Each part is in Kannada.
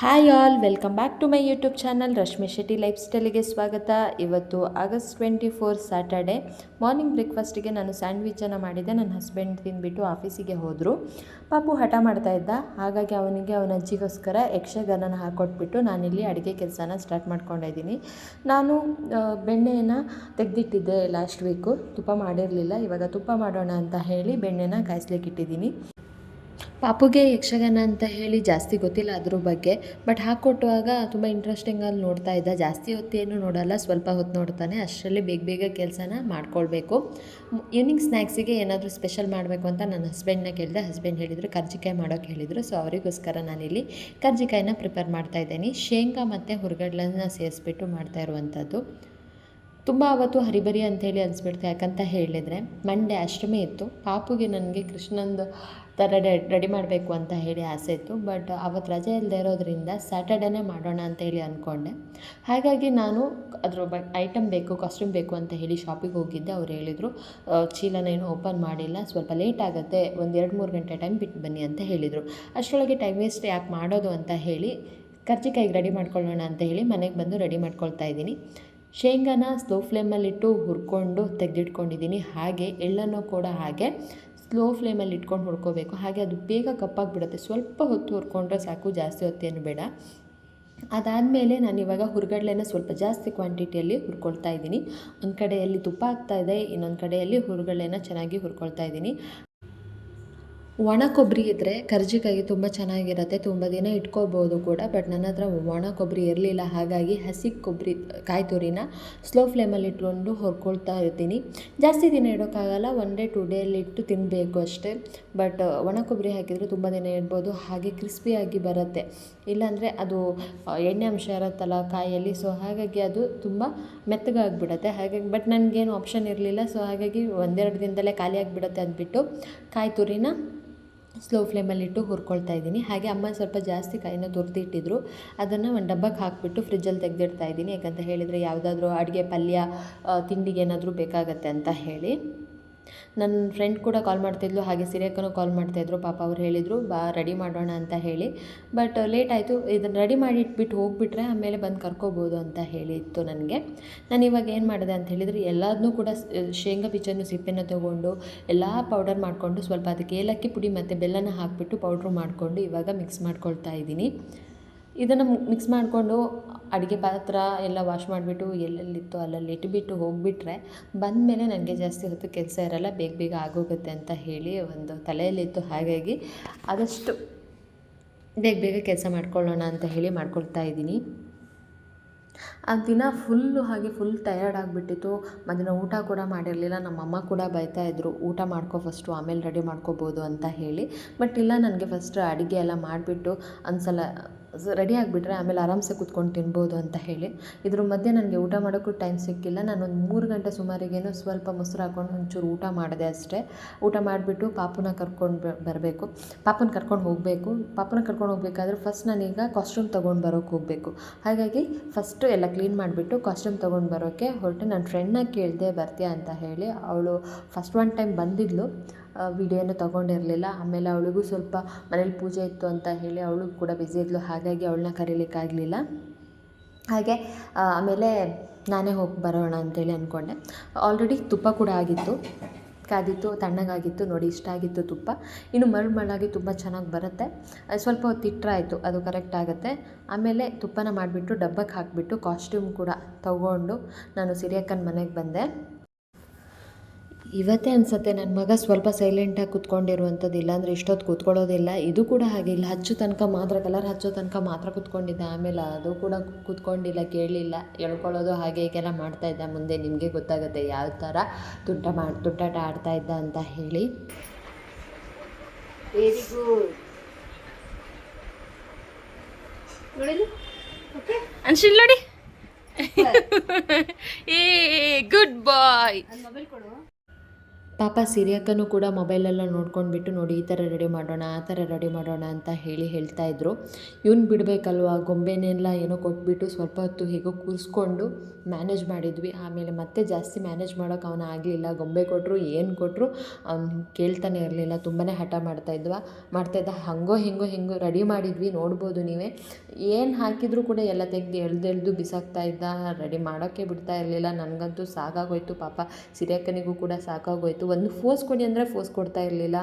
Hi all welcome back to my YouTube channel Rashmi Shetty life ಸ್ಟೈಲಿಗೆ ಸ್ವಾಗತ. ಇವತ್ತು August twenty four Saturday morning ಬ್ರೇಕ್ಫಾಸ್ಟಿಗೆ ನಾನು ಸ್ಯಾಂಡ್ವಿಚನ್ನು ಮಾಡಿದ್ದೆ. ನನ್ನ ಹಸ್ಬೆಂಡ್ ತಿಂದುಬಿಟ್ಟು ಆಫೀಸಿಗೆ ಹೋದರು. ಪಾಪು ಹಠ ಮಾಡ್ತಾ ಇದ್ದ. ಹಾಗಾಗಿ ಅವನಿಗೆ ಅವನ ಅಜ್ಜಿಗೋಸ್ಕರ ಯಕ್ಷಗಾನನ ಹಾಕ್ಕೊಟ್ಬಿಟ್ಟು ನಾನಿಲ್ಲಿ ಅಡುಗೆ ಕೆಲಸನ ಸ್ಟಾರ್ಟ್ ಮಾಡ್ಕೊಂಡಿದ್ದೀನಿ ನಾನು ಬೆಣ್ಣೆಯನ್ನು ತೆಗೆದಿಟ್ಟಿದ್ದೆ ಲಾಸ್ಟ್ ವೀಕು ತುಪ್ಪ ಮಾಡಿರಲಿಲ್ಲ. ಇವಾಗ ತುಪ್ಪ ಮಾಡೋಣ ಅಂತ ಹೇಳಿ ಬೆಣ್ಣೆನ ಕಾಯಿಸ್ಲಿಕ್ಕೆ ಇಟ್ಟಿದ್ದೀನಿ ಪಾಪುಗೆ ಯಕ್ಷಗಾನ ಅಂತ ಹೇಳಿ ಜಾಸ್ತಿ ಗೊತ್ತಿಲ್ಲ ಅದ್ರ ಬಗ್ಗೆ ಬಟ್ ಹಾಕ್ಕೊಟ್ಟುವಾಗ ತುಂಬ ಇಂಟ್ರೆಸ್ಟಿಂಗಾಗಿ ನೋಡ್ತಾ ಇದ್ದ. ಜಾಸ್ತಿ ಹೊತ್ತೇನು ನೋಡಲ್ಲ, ಸ್ವಲ್ಪ ಹೊತ್ತು ನೋಡ್ತಾನೆ. ಅಷ್ಟರಲ್ಲಿ ಬೇಗ ಬೇಗ ಕೆಲಸನ ಮಾಡ್ಕೊಳ್ಬೇಕು. ಈವ್ನಿಂಗ್ ಸ್ನ್ಯಾಕ್ಸಿಗೆ ಏನಾದರೂ ಸ್ಪೆಷಲ್ ಮಾಡಬೇಕು ಅಂತ ನನ್ನ ಹಸ್ಬೆಂಡ್ನ ಕೇಳಿದೆ. ಹಸ್ಬೆಂಡ್ ಹೇಳಿದರು, ಕರ್ಜಿಕಾಯಿ ಮಾಡೋಕೆ ಹೇಳಿದರು. ಸೊ ಅವರಿಗೋಸ್ಕರ ನಾನಿಲ್ಲಿ ಕರ್ಜಿಕಾಯಿನ ಪ್ರಿಪೇರ್ ಮಾಡ್ತಾ ಇದ್ದೀನಿ. ಶೇಂಗಾ ಮತ್ತು ಹುರ್ಗಡ್ಲನ್ನ ಸೇರಿಸ್ಬಿಟ್ಟು ಮಾಡ್ತಾ ಇರುವಂಥದ್ದು ತುಂಬ ಅವತ್ತು ಹರಿಬರಿ ಅಂತೇಳಿ ಅನಿಸ್ಬಿಡ್ತು. ಯಾಕಂತ ಹೇಳಿದರೆ ಮಂಡೆ ಅಷ್ಟಮಿ ಇತ್ತು. ಪಾಪುಗೆ ನನಗೆ ಕೃಷ್ಣಂದು ಥರ ರೆಡಿ ಮಾಡಬೇಕು ಅಂತ ಹೇಳಿ ಆಸೆ ಇತ್ತು. ಬಟ್ ಅವತ್ತು ರಜೆ ಇಲ್ಲದೆ ಇರೋದ್ರಿಂದ ಸ್ಯಾಟರ್ಡೇನೇ ಮಾಡೋಣ ಅಂತ ಹೇಳಿ ಅಂದ್ಕೊಂಡೆ ಹಾಗಾಗಿ ನಾನು ಅದ್ರ ಬ ಐಟಮ್ ಬೇಕು, ಕಾಸ್ಟ್ಯೂಮ್ ಬೇಕು ಅಂತ ಹೇಳಿ ಶಾಪಿಗೆ ಹೋಗಿದ್ದೆ. ಅವ್ರು ಹೇಳಿದರು ಚೀಲನ ಏನು ಓಪನ್ ಮಾಡಿಲ್ಲ. ಸ್ವಲ್ಪ ಲೇಟ್ ಆಗುತ್ತೆ. ಒಂದು ಎರಡು ಮೂರು ಗಂಟೆ ಟೈಮ್ ಬಿಟ್ಟು ಬನ್ನಿ ಅಂತ ಹೇಳಿದರು. ಅಷ್ಟರೊಳಗೆ ಟೈಮ್ ವೇಸ್ಟ್ ಯಾಕೆ ಮಾಡೋದು ಅಂತ ಹೇಳಿ, ಕರ್ಜಿಕಾಯಿಗೆ ರೆಡಿ ಮಾಡ್ಕೊಳ್ಳೋಣ ಅಂತ ಹೇಳಿ ಮನೆಗೆ ಬಂದು ರೆಡಿ ಮಾಡ್ಕೊಳ್ತಾ ಇದ್ದೀನಿ. ಶೇಂಗಾನ ಸ್ಲೋ ಫ್ಲೇಮಲ್ಲಿಟ್ಟು ಹುರ್ಕೊಂಡು ತೆಗೆದಿಟ್ಕೊಂಡಿದ್ದೀನಿ. ಹಾಗೆ, ಎಳ್ಳನ್ನು ಕೂಡ ಹಾಗೆ ಸ್ಲೋ ಫ್ಲೇಮಲ್ಲಿ ಇಟ್ಕೊಂಡು ಹುರ್ಕೋಬೇಕು. ಹಾಗೆ ಅದು ಬೇಗ ಕಪ್ಪಾಗಿಬಿಡುತ್ತೆ. ಸ್ವಲ್ಪ ಹೊತ್ತು ಹುರ್ಕೊಂಡ್ರೆ ಸಾಕು, ಜಾಸ್ತಿ ಹೊತ್ತೇನು ಬೇಡ. ಅದಾದಮೇಲೆ ನಾನು ಇವಾಗ ಹುರ್ಗಡ್ಲೆನ ಸ್ವಲ್ಪ ಜಾಸ್ತಿ ಕ್ವಾಂಟಿಟಿಯಲ್ಲಿ ಹುರ್ಕೊಳ್ತಾ ಇದ್ದೀನಿ. ಒಂದು ಕಡೆಯಲ್ಲಿ ತುಪ್ಪ ಹಾಕ್ತಾ ಇದೆ, ಇನ್ನೊಂದು ಕಡೆಯಲ್ಲಿ ಹುರ್ಗಡ್ಲೆನ ಚೆನ್ನಾಗಿ ಹುರ್ಕೊಳ್ತಾ ಇದ್ದೀನಿ. ಒಣ ಕೊಬ್ಬರಿ ಇದ್ದರೆ ಕರ್ಜಿಕಾಯಿ ತುಂಬ ಚೆನ್ನಾಗಿರುತ್ತೆ, ತುಂಬ ದಿನ ಇಟ್ಕೋಬೋದು ಕೂಡ ಬಟ್ ನನ್ನ ಹತ್ರ ಒಣ ಕೊಬ್ಬರಿ ಇರಲಿಲ್ಲ, ಹಾಗಾಗಿ ಹಸಿ ಕೊಬ್ಬರಿ ಕಾಯಿ ತುರಿನ ಸ್ಲೋ ಫ್ಲೇಮಲ್ಲಿ ಇಟ್ಕೊಂಡು ಹೊರ್ಕೊಳ್ತಾ ಇರ್ತೀನಿ. ಜಾಸ್ತಿ ದಿನ ಇಡೋಕ್ಕಾಗಲ್ಲ ಒನ್ ಡೇ ಟು ಡೇಲಿ ಇಟ್ಟು ತಿನ್ನಬೇಕು ಅಷ್ಟೇ ಬಟ್ ಒಣ ಕೊಬ್ಬರಿ ಹಾಕಿದರೆ ತುಂಬ ದಿನ ಇಡ್ಬೋದು, ಹಾಗೆ ಕ್ರಿಸ್ಪಿಯಾಗಿ ಬರುತ್ತೆ. ಇಲ್ಲಾಂದರೆ ಅದು ಎಣ್ಣೆ ಅಂಶ ಇರುತ್ತಲ್ಲ ಕಾಯಲ್ಲಿ ಸೊ ಹಾಗಾಗಿ ಅದು ತುಂಬ ಮೆತ್ತಗಾಗ್ಬಿಡುತ್ತೆ, ಹಾಗಾಗಿ ಬಟ್ ನನಗೇನು ಆಪ್ಷನ್ ಇರಲಿಲ್ಲ ಸೊ ಹಾಗಾಗಿ ಒಂದೆರಡು ದಿನದಲ್ಲೇ ಖಾಲಿ ಆಗಿಬಿಡುತ್ತೆ ಅಂದ್ಬಿಟ್ಟು ಕಾಯಿ ತುರಿನ ಸ್ಲೋ ಫ್ಲೇಮಲ್ಲಿಟ್ಟು ಹುರ್ಕೊಳ್ತಾ ಇದ್ದೀನಿ. ಹಾಗೆ ಅಮ್ಮ ಸ್ವಲ್ಪ ಜಾಸ್ತಿ ಕಾಯಿನ ತುರಿದಿಟ್ಟಿದ್ರು. ಅದನ್ನು ಒಂದು ಡಬ್ಬಕ್ಕೆ ಹಾಕಿಬಿಟ್ಟು ಫ್ರಿಜ್ಜಲ್ಲಿ ತೆಗೆದಿಡ್ತಾ ಇದ್ದೀನಿ. ಯಾಕಂತ ಹೇಳಿದರೆ ಯಾವುದಾದ್ರೂ ಅಡುಗೆ ಪಲ್ಯ ತಿಂಡಿಗೆ ಏನಾದರೂ ಬೇಕಾಗತ್ತೆ ಅಂತ ಹೇಳಿ. ನನ್ನ ಫ್ರೆಂಡ್ ಕೂಡ ಕಾಲ್ ಮಾಡ್ತಿದ್ಲು, ಹಾಗೆ ಸಿರಿಯಕ್ಕನೂ ಕಾಲ್ ಮಾಡ್ತಾಯಿದ್ರು ಪಾಪ ಅವ್ರು ಹೇಳಿದರು, ಬಾ ರೆಡಿ ಮಾಡೋಣ ಅಂತ ಹೇಳಿ. ಬಟ್ ಲೇಟ್ ಆಯಿತು ಇದನ್ನು ರೆಡಿ ಮಾಡಿ ಇಟ್ಬಿಟ್ಟು ಹೋಗಿಬಿಟ್ರೆ ಆಮೇಲೆ ಬಂದು ಕರ್ಕೋಬೋದು ಅಂತ ಹೇಳಿತ್ತು ನನಗೆ. ನಾನು ಇವಾಗ ಏನು ಮಾಡಿದೆ ಅಂತ ಹೇಳಿದರೆ ಎಲ್ಲದನ್ನೂ ಕೂಡ ಶೇಂಗಾ ಬೀಜನ್ನು ಸಿಪ್ಪೆನ ತೊಗೊಂಡು, ಎಲ್ಲ ಪೌಡರ್ ಮಾಡಿಕೊಂಡು ಸ್ವಲ್ಪ ಅದಕ್ಕೆ ಏಲಕ್ಕಿ ಪುಡಿ ಮತ್ತು ಬೆಲ್ಲನ ಹಾಕಿಬಿಟ್ಟು ಪೌಡ್ರು ಮಾಡಿಕೊಂಡು ಇವಾಗ ಮಿಕ್ಸ್ ಮಾಡ್ಕೊಳ್ತಾ ಇದ್ದೀನಿ. ಇದನ್ನು ಮಿಕ್ಸ್ ಮಾಡಿಕೊಂಡು ಅಡುಗೆ ಪಾತ್ರ ಎಲ್ಲ ವಾಶ್ ಮಾಡಿಬಿಟ್ಟು ಎಲ್ಲೆಲ್ಲಿತ್ತು ಅಲ್ಲಲ್ಲಿ ಇಟ್ಟುಬಿಟ್ಟು ಹೋಗಿಬಿಟ್ರೆ ಬಂದಮೇಲೆ ನನಗೆ ಜಾಸ್ತಿ ಹೊತ್ತು ಕೆಲಸ ಇರಲ್ಲ, ಬೇಗ ಬೇಗ ಆಗೋಗುತ್ತೆ ಅಂತ ಹೇಳಿ ಒಂದು ತಲೆಯಲ್ಲಿತ್ತು. ಹಾಗಾಗಿ ಆದಷ್ಟು ಬೇಗ ಬೇಗ ಕೆಲಸ ಮಾಡ್ಕೊಳ್ಳೋಣ ಅಂತ ಹೇಳಿ ಮಾಡ್ಕೊಳ್ತಾ ಇದ್ದೀನಿ. ಆ ದಿನ ಫುಲ್ಲು ಹಾಗೆ ಫುಲ್ ಟಯರ್ಡ್ ಆಗಿಬಿಟ್ಟಿತ್ತು. ಮಧ್ಯಾಹ್ನ ಊಟ ಕೂಡ ಮಾಡಿರಲಿಲ್ಲ. ನಮ್ಮ ಅಮ್ಮ ಕೂಡ ಬೈತಾ ಇದ್ದರು ಊಟ ಮಾಡ್ಕೊ ಫಸ್ಟು ಆಮೇಲೆ ರೆಡಿ ಮಾಡ್ಕೋಬೋದು ಅಂತ ಹೇಳಿ. ಬಟ್ ಇಲ್ಲ, ನನಗೆ ಫಸ್ಟ್ ಅಡುಗೆ ಎಲ್ಲ ಮಾಡಿಬಿಟ್ಟು ಒಂದ್ಸಲ ರೆಡಿ ಆಗಿಬಿಟ್ರೆ ಆಮೇಲೆ ಆರಾಮ್ಸೆ ಕೂತ್ಕೊಂಡು ತಿನ್ಬೋದು ಅಂತ ಹೇಳಿ. ಇದ್ರ ಮಧ್ಯೆ ನನಗೆ ಊಟ ಮಾಡೋಕ್ಕೂ ಟೈಮ್ ಸಿಕ್ಕಿಲ್ಲ. ನಾನು ಒಂದು ಮೂರು ಗಂಟೆ ಸುಮಾರಿಗೇನು ಸ್ವಲ್ಪ ಮೊಸರು ಹಾಕ್ಕೊಂಡು ಒಂಚೂರು ಊಟ ಮಾಡಿದೆ ಅಷ್ಟೇ. ಊಟ ಮಾಡಿಬಿಟ್ಟು ಪಾಪುನ ಕರ್ಕೊಂಡು ಬರಬೇಕು. ಪಾಪನ ಕರ್ಕೊಂಡು ಹೋಗಬೇಕು. ಪಾಪನ ಕರ್ಕೊಂಡು ಹೋಗಬೇಕಾದ್ರೆ ಫಸ್ಟ್ ನಾನೀಗ ಕಾಸ್ಟ್ಯೂಮ್ ತೊಗೊಂಡು ಬರೋಕ್ಕೆ ಹೋಗಬೇಕು. ಹಾಗಾಗಿ ಫಸ್ಟು ಎಲ್ಲ ಕ್ಲೀನ್ ಮಾಡಿಬಿಟ್ಟು ಕಾಸ್ಟ್ಯೂಮ್ ತೊಗೊಂಡು ಬರೋಕ್ಕೆ ಹೊರಟೆ ನನ್ನ ಫ್ರೆಂಡ್ನ ಕೇಳಿದೆ ಬರ್ತೀಯಾ ಅಂತ ಹೇಳಿ. ಅವಳು ಫಸ್ಟ್ ಒನ್ ಟೈಮ್ ಬಂದಿದ್ಲು. ವಿಡಿಯೋನ ತೊಗೊಂಡಿರಲಿಲ್ಲ. ಆಮೇಲೆ ಅವಳಿಗೂ ಸ್ವಲ್ಪ ಮನೇಲಿ ಪೂಜೆ ಇತ್ತು ಅಂತ ಹೇಳಿ ಅವಳು ಕೂಡ ಬಿಸಿ ಇದ್ಲು. ಹಾಗಾಗಿ ಅವಳನ್ನ ಕರೀಲಿಕ್ಕಾಗಲಿಲ್ಲ. ಹಾಗೆ ಆಮೇಲೆ ನಾನೇ ಹೋಗಿ ಬರೋಣ ಅಂತೇಳಿ ಅಂದ್ಕೊಂಡೆ ಆಲ್ರೆಡಿ ತುಪ್ಪ ಕೂಡ ಆಗಿತ್ತು. ಕಾದಿತ್ತು, ತಣ್ಣಗಾಗಿತ್ತು. ನೋಡಿ, ಇಷ್ಟ ಆಗಿತ್ತು ತುಪ್ಪ. ಇನ್ನು ಮರಳು ಮರಳಾಗಿ ತುಂಬ ಚೆನ್ನಾಗಿ ಬರುತ್ತೆ. ಸ್ವಲ್ಪ ಹೊತ್ತು ಅದು ಕರೆಕ್ಟ್ ಆಗುತ್ತೆ. ಆಮೇಲೆ ತುಪ್ಪನ ಮಾಡಿಬಿಟ್ಟು ಡಬ್ಬಕ್ಕೆ ಹಾಕಿಬಿಟ್ಟು ಕಾಸ್ಟ್ಯೂಮ್ ಕೂಡ ತಗೊಂಡು ನಾನು ಸಿರಿಯಕ್ಕನ ಮನೆಗೆ ಬಂದೆ. ಇವತ್ತೇ ಅನಿಸುತ್ತೆ ನನ್ನ ಮಗ ಸ್ವಲ್ಪ ಸೈಲೆಂಟಾಗಿ ಕೂತ್ಕೊಂಡಿರುವಂಥದ್ದು ಇಲ್ಲಾಂದರೆ ಇಷ್ಟೊತ್ತು ಕೂತ್ಕೊಳ್ಳೋದಿಲ್ಲ. ಇದು ಕೂಡ ಹಾಗೆ ಇಲ್ಲ. ಹಚ್ಚು ತನಕ ಮಾತ್ರ ಕಲರ್ ಹಚ್ಚೋ ತನಕ ಮಾತ್ರ ಕೂತ್ಕೊಂಡಿದ್ದೆ. ಆಮೇಲೆ ಅದು ಕೂಡ ಕೂತ್ಕೊಂಡಿಲ್ಲ ಕೇಳಲಿಲ್ಲ ಹೇಳ್ಕೊಳ್ಳೋದು ಹಾಗೆ ಹೀಗೆಲ್ಲ ಮಾಡ್ತಾ ಇದ್ದ. ಮುಂದೆ ನಿಮಗೆ ಗೊತ್ತಾಗುತ್ತೆ ಯಾವ ಥರ ತುಟ್ಟ ಮಾಡಿ ತುಟ್ಟಾಟ ಆಡ್ತಾ ಇದ್ದ ಅಂತ ಹೇಳಿ. ವೆರಿ ಗುಡ್ ಅನ್ಶಿಲ್ ನೋಡಿ. ಏ ಗುಡ್ ಬಾಯ್ ಮೊಬೈಲ್ ಕೊಡು. ಪಾಪ ಸಿರಿಯಕ್ಕನೂ ಕೂಡ ಮೊಬೈಲೆಲ್ಲ ನೋಡ್ಕೊಂಡ್ಬಿಟ್ಟು ನೋಡಿ, ಈ ಥರ ರೆಡಿ ಮಾಡೋಣ, ಆ ಥರ ರೆಡಿ ಮಾಡೋಣ ಅಂತ ಹೇಳಿ ಹೇಳ್ತಾ ಇದ್ರು. ಇವ್ನು ಬಿಡಬೇಕಲ್ವ? ಗೊಂಬೆನೆಲ್ಲ ಏನೋ ಕೊಟ್ಬಿಟ್ಟು ಸ್ವಲ್ಪ ಹೊತ್ತು ಹೇಗೋ ಕೂರಿಸ್ಕೊಂಡು ಮ್ಯಾನೇಜ್ ಮಾಡಿದ್ವಿ. ಆಮೇಲೆ ಮತ್ತೆ ಜಾಸ್ತಿ ಮ್ಯಾನೇಜ್ ಮಾಡೋಕೆ ಅವನ ಆಗಲಿಲ್ಲ. ಗೊಂಬೆ ಕೊಟ್ಟರು ಏನು ಕೊಟ್ಟರು ಅವ್ನು ಕೇಳ್ತಾನೆ ಇರಲಿಲ್ಲ. ತುಂಬಾ ಹಠ ಮಾಡ್ತಾಯಿದ್ವ ಮಾಡ್ತಾಯಿದ್ದ ಹಂಗೋ ಹಿಂಗೋ ಹಿಂಗೋ ರೆಡಿ ಮಾಡಿದ್ವಿ, ನೋಡ್ಬೋದು ನೀವೇ. ಏನು ಹಾಕಿದರೂ ಕೂಡ ಎಲ್ಲ ತೆಗೆದು ಎಳ್ದೆಳ್ದು ಬಿಸಾಕ್ತಾ ಇದ್ದ. ರೆಡಿ ಮಾಡೋಕ್ಕೆ ಬಿಡ್ತಾ ಇರಲಿಲ್ಲ. ನನಗಂತೂ ಸಾಕಾಗೋಯ್ತು ಪಾಪ. ಸಿರಿಯಕ್ಕನಿಗೂ ಕೂಡ ಸಾಕಾಗೋಯ್ತು. ಒಂದು ಫೋಸ್ ಕೊಡಿ ಅಂದರೆ ಫೋಸ್ ಕೊಡ್ತಾ ಇರಲಿಲ್ಲ.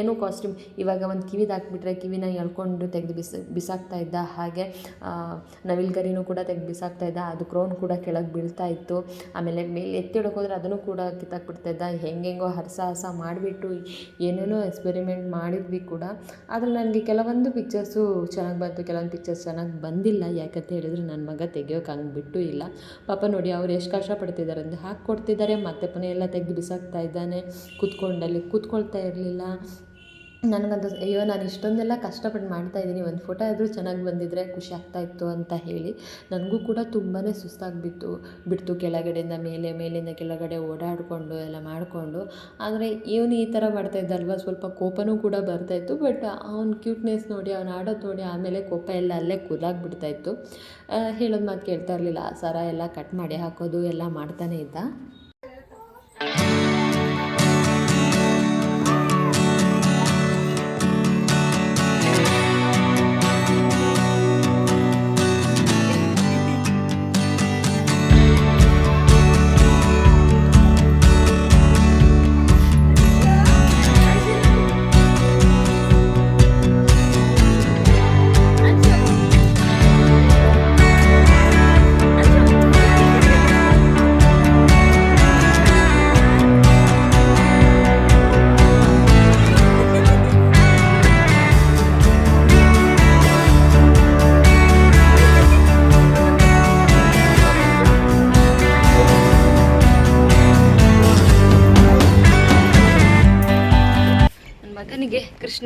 ಏನೋ ಕಾಸ್ಟ್ಯೂಮ್ ಇವಾಗ ಒಂದು ಕಿವಿದು ಹಾಕ್ಬಿಟ್ರೆ ಕಿವಿನ ಎಳ್ಕೊಂಡು ತೆಗೆದು ಬಿಸ್, ಬಿಸಾಕ್ತಾ ಇದ್ದ ಹಾಗೆ ನವಿಲ್ಗರಿನೂ ಕೂಡ ತೆಗೆದು ಬಿಸಾಕ್ತಾ ಇದ್ದ, ಅದು ಕ್ರೋನ್ ಕೂಡ ಕೆಳಗೆ ಬೀಳ್ತಾ ಇತ್ತು. ಆಮೇಲೆ ಮೇಲೆ ಎತ್ತಿಡೋಕೆ ಹೋದ್ರೆ ಅದನ್ನು ಕೂಡ ಕಿತ್ತಾಕ್ಬಿಡ್ತಾ ಇದ್ದ. ಹೆಂಗೆಂಗೋ ಹರಸಾಹಸ ಮಾಡಿಬಿಟ್ಟು ಏನೇನೋ ಎಕ್ಸ್ಪೆರಿಮೆಂಟ್ ಮಾಡಿದ್ವಿ ಕೂಡ. ಆದರೆ ನನಗೆ ಕೆಲವೊಂದು ಪಿಕ್ಚರ್ಸು ಚೆನ್ನಾಗಿ ಬಂತು, ಕೆಲವೊಂದು ಪಿಕ್ಚರ್ಸ್ ಚೆನ್ನಾಗಿ ಬಂದಿಲ್ಲ. ಯಾಕಂತ ಹೇಳಿದ್ರೆ ನನ್ನ ಮಗ ತೆಗಿಯೋಕೆ ಹಂಗೆ ಬಿಟ್ಟು ಇಲ್ಲ. ಪಾಪ ನೋಡಿ ಅವ್ರು ಎಷ್ಟು ಕಷ್ಟಪಡ್ತಿದ್ದಾರೆ ಅಂದರೆ ಹಾಕಿ ಕೊಡ್ತಿದ್ದಾರೆ ಮತ್ತೆ ಪುನೆ ಎಲ್ಲ ತೆಗೆದು ಬಿಸಾಕ್ತಾ ಇದ್ದಾನೆ. ಕೂತ್ಕೊಂಡಲ್ಲಿ ಕೂತ್ಕೊಳ್ತಾ ಇರಲಿಲ್ಲ. ನನಗಂತೂ ಅಯ್ಯೋ, ನಾನು ಇಷ್ಟೊಂದೆಲ್ಲ ಕಷ್ಟಪಟ್ಟು ಮಾಡ್ತಾ ಇದ್ದೀನಿ. ಒಂದು ಫೋಟೋ ಆದರೂ ಚೆನ್ನಾಗಿ ಬಂದಿದ್ದರೆ ಖುಷಿ ಆಗ್ತಾಯಿತ್ತು ಅಂತ ಹೇಳಿ ನನಗೂ ಕೂಡ ತುಂಬಾ ಸುಸ್ತಾಗಿಬಿತ್ತು. ಬಿಡ್ತು ಕೆಳಗಡೆಯಿಂದ ಮೇಲೆ, ಮೇಲಿಂದ ಕೆಳಗಡೆ ಓಡಾಡಿಕೊಂಡು ಎಲ್ಲ ಮಾಡಿಕೊಂಡು. ಆದರೆ ಇವನು ಈ ಥರ ಮಾಡ್ತಾಯಿದ್ದಲ್ವ ಸ್ವಲ್ಪ ಕೋಪನೂ ಕೂಡ ಬರ್ತಾಯಿತ್ತು ಬಟ್ ಅವ್ನ ಕ್ಯೂಟ್ನೆಸ್ ನೋಡಿ, ಅವ್ನು ಆಡೋದು ನೋಡಿ ಆಮೇಲೆ ಕೋಪ ಎಲ್ಲ ಅಲ್ಲೇ ಕೂದಾಗ್ಬಿಡ್ತಾಯಿತ್ತು ಹೇಳೋದು ಮಾತು ಕೇಳ್ತಾ ಇರಲಿಲ್ಲ. ಸರ ಎಲ್ಲ ಕಟ್ ಮಾಡಿ ಹಾಕೋದು, ಎಲ್ಲ ಮಾಡ್ತಾನೆ ಇದ್ದ.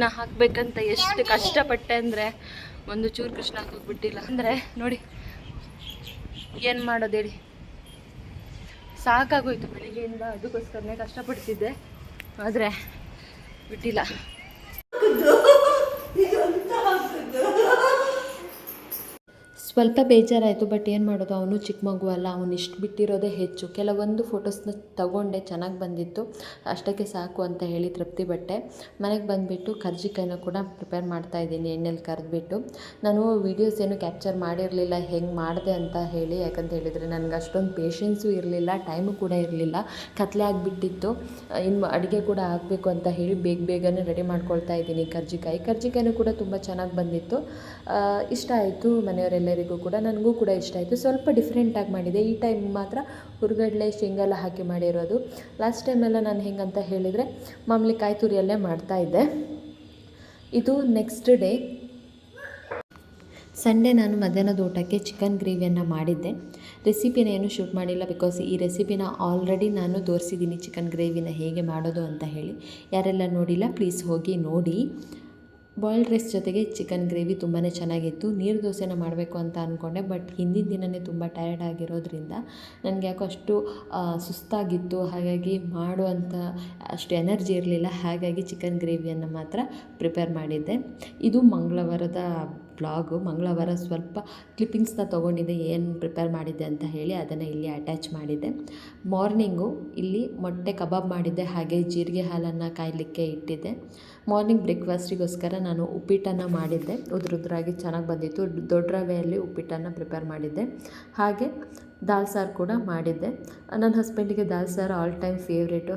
ಕೃಷ್ಣ ಹಾಕ್ಬೇಕಂತ ಎಷ್ಟು ಕಷ್ಟಪಟ್ಟೆ ಅಂದರೆ, ಒಂದು ಚೂರು ಕೃಷ್ಣ ಹಾಕೋಗ್ಬಿಟ್ಟಿಲ್ಲ ಅಂದರೆ, ನೋಡಿ, ಏನು ಮಾಡೋದು ಹೇಳಿ? ಸಾಕಾಗೋಯ್ತು ಬೆಳಿಗ್ಗೆಯಿಂದ, ಅದಕ್ಕೋಸ್ಕರನೇ ಕಷ್ಟಪಡ್ತಿದ್ದೆ. ಆದರೆ, ಬಿಟ್ಟಿಲ್ಲ. ಸ್ವಲ್ಪ ಬೇಜಾರಾಯಿತು ಬಟ್ ಏನು ಮಾಡೋದು? ಅವನು ಚಿಕ್ಕ ಮಗು ಅಲ್ಲ, ಅವನು ಇಷ್ಟು ಬಿಟ್ಟಿರೋದೇ ಹೆಚ್ಚು. ಕೆಲವೊಂದು ಫೋಟೋಸ್ನ ತಗೊಂಡೆ, ಚೆನ್ನಾಗಿ ಬಂದಿತ್ತು. ಅಷ್ಟಕ್ಕೆ ಸಾಕು ಅಂತ ಹೇಳಿ ತೃಪ್ತಿ ಬಟ್ಟೆ ಮನೆಗೆ ಬಂದುಬಿಟ್ಟು ಕರ್ಜಿಕಾಯಿನ ಕೂಡ ಪ್ರಿಪೇರ್ ಮಾಡ್ತಾ ಇದ್ದೀನಿ, ಎಣ್ಣೆಲಿ ಕರೆದ್ಬಿಟ್ಟು. ನಾನು ವೀಡಿಯೋಸ್ ಏನು ಕ್ಯಾಪ್ಚರ್ ಮಾಡಿರಲಿಲ್ಲ, ಹೆಂಗೆ ಮಾಡಿದೆ ಅಂತ ಹೇಳಿ. ಯಾಕಂತ ಹೇಳಿದರೆ, ನನಗೆ ಅಷ್ಟೊಂದು ಪೇಷನ್ಸು ಇರಲಿಲ್ಲ ಟೈಮು ಕೂಡ ಇರಲಿಲ್ಲ. ಕತ್ಲೆ ಆಗಿಬಿಟ್ಟಿತ್ತು. ಇನ್ನು ಅಡುಗೆ ಕೂಡ ಆಗಬೇಕು ಅಂತ ಹೇಳಿ ಬೇಗ ಬೇಗನೆ ರೆಡಿ ಮಾಡ್ಕೊಳ್ತಾ ಇದ್ದೀನಿ ಕರ್ಜಿಕಾಯಿ. ಕರ್ಜಿಕಾಯಿನೂ ಕೂಡ ತುಂಬ ಚೆನ್ನಾಗಿ ಬಂದಿತ್ತು. ಇಷ್ಟ ಆಯಿತು ಮನೆಯವರೆಲ್ಲರಿಗೂ. ಕೂಡ ನನಗೂ ಕೂಡ ಇಷ್ಟ ಆಯಿತು. ಸ್ವಲ್ಪ ಡಿಫ್ರೆಂಟಾಗಿ ಮಾಡಿದೆ. ಈ ಟೈಮ್ ಮಾತ್ರ ಹುರ್ಗಡ್ಲೆ ಶೇಂಗಾ ಎಲ್ಲ ಹಾಕಿ ಮಾಡಿರೋದು. ಲಾಸ್ಟ್ ಟೈಮೆಲ್ಲ ನಾನು ಹೆಂಗಂತ ಹೇಳಿದರೆ ಮಾಮೂಲಿ ಕಾಯಿ ತುರಿಯಲ್ಲೇ ಮಾಡ್ತಾಯಿದ್ದೆ ಇದು ನೆಕ್ಸ್ಟ್ ಡೇ ಸಂಡೇ ನಾನು ಮಧ್ಯಾಹ್ನದ ಊಟಕ್ಕೆ ಚಿಕನ್ ಗ್ರೇವಿಯನ್ನು ಮಾಡಿದ್ದೆ. ರೆಸಿಪಿನ ಏನು ಶೂಟ್ ಮಾಡಿಲ್ಲ ಬಿಕಾಸ್ ಈ ರೆಸಿಪಿನ ಆಲ್ರೆಡಿ ನಾನು ತೋರಿಸಿದ್ದೀನಿ ಚಿಕನ್ ಗ್ರೇವಿನ ಹೇಗೆ ಮಾಡೋದು ಅಂತ ಹೇಳಿ. ಯಾರೆಲ್ಲ ನೋಡಿಲ್ಲ ಪ್ಲೀಸ್ ಹೋಗಿ ನೋಡಿ. ಬಾಯ್ಲ್ಡ್ ರೈಸ್ ಜೊತೆಗೆ ಚಿಕನ್ ಗ್ರೇವಿ ತುಂಬಾ ಚೆನ್ನಾಗಿತ್ತು. ನೀರು ದೋಸೆನ ಮಾಡಬೇಕು ಅಂತ ಅಂದ್ಕೊಂಡೆ ಬಟ್ ಹಿಂದಿನ ದಿನವೇ ತುಂಬ ಟಯರ್ಡ್ ಆಗಿರೋದ್ರಿಂದ ನನಗೆ ಯಾಕೋ ಅಷ್ಟು ಸುಸ್ತಾಗಿತ್ತು. ಹಾಗಾಗಿ ಮಾಡುವಂಥ ಅಷ್ಟು ಎನರ್ಜಿ ಇರಲಿಲ್ಲ. ಹಾಗಾಗಿ ಚಿಕನ್ ಗ್ರೇವಿಯನ್ನು ಮಾತ್ರ ಪ್ರಿಪೇರ್ ಮಾಡಿದ್ದೆ. ಇದು ಮಂಗಳವಾರದ ಬ್ಲಾಗು. ಮಂಗಳವಾರ ಸ್ವಲ್ಪ ಕ್ಲಿಪ್ಪಿಂಗ್ಸ್ನ ತೊಗೊಂಡಿದ್ದೆ, ಏನು ಪ್ರಿಪೇರ್ ಮಾಡಿದ್ದೆ ಅಂತ ಹೇಳಿ ಅದನ್ನು ಇಲ್ಲಿ ಅಟ್ಯಾಚ್ ಮಾಡಿದ್ದೆ. ಮಾರ್ನಿಂಗು ಇಲ್ಲಿ ಮೊಟ್ಟೆ ಕಬಾಬ್ ಮಾಡಿದ್ದೆ, ಹಾಗೆ ಜೀರಿಗೆ ಹಾಲನ್ನು ಕಾಯಲಿಕ್ಕೆ ಇಟ್ಟಿದ್ದೆ. ಮಾರ್ನಿಂಗ್ ಬ್ರೇಕ್ಫಾಸ್ಟಿಗೋಸ್ಕರ ನಾನು ಉಪ್ಪಿಟ್ಟನ್ನು ಮಾಡಿದ್ದೆ. ಉದ್ರುದ್ರಾಗಿ ಚೆನ್ನಾಗಿ ಬಂದಿತ್ತು. ದೊಡ್ಡ ರವೆಯಲ್ಲಿ ಉಪ್ಪಿಟ್ಟನ್ನು ಪ್ರಿಪೇರ್ ಮಾಡಿದ್ದೆ. ಹಾಗೆ ದಾಲ್ ಸಾರು ಕೂಡ ಮಾಡಿದ್ದೆ. ನನ್ನ ಹಸ್ಬೆಂಡಿಗೆ ದಾಲ್ ಸಾರು ಆಲ್ ಟೈಮ್ ಫೇವ್ರೇಟು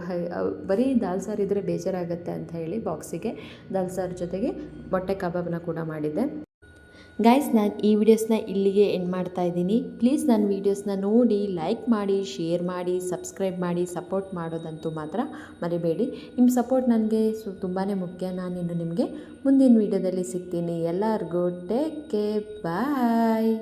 ಬರೀ ದಾಲ್ ಸಾರು ಇದ್ದರೆ ಬೇಜಾರಾಗುತ್ತೆ ಅಂತ ಹೇಳಿ ಬಾಕ್ಸಿಗೆ ದಾಲ್ ಸಾರು ಜೊತೆಗೆ ಮೊಟ್ಟೆ ಕಬಾಬ್ನ ಕೂಡ ಮಾಡಿದ್ದೆ. ಗೈಸ್ ನಾನು ಈ ವಿಡಿಯೋಸ್ನ ಇಲ್ಲಿಗೆ ಎಂಡ್ ಮಾಡ್ತಾ ಇದ್ದೀನಿ. ಪ್ಲೀಸ್ ನನ್ನ ವೀಡಿಯೋಸ್ನ ನೋಡಿ ಲೈಕ್ ಮಾಡಿ ಶೇರ್ ಮಾಡಿ ಸಬ್ಸ್ಕ್ರೈಬ್ ಮಾಡಿ ಸಪೋರ್ಟ್ ಮಾಡೋದಂತೂ ಮಾತ್ರ ಮರಿಬೇಡಿ. ನಿಮ್ಮ ಸಪೋರ್ಟ್ ನನಗೆ ಸು ತುಂಬಾ ಮುಖ್ಯ. ನಾನಿನ್ನು ನಿಮಗೆ ಮುಂದಿನ ವೀಡಿಯೋದಲ್ಲಿ ಸಿಗ್ತೀನಿ. ಎಲ್ಲರಿಗೂ ಟೇಕ್ ಕೇರ್ ಬಾಯ್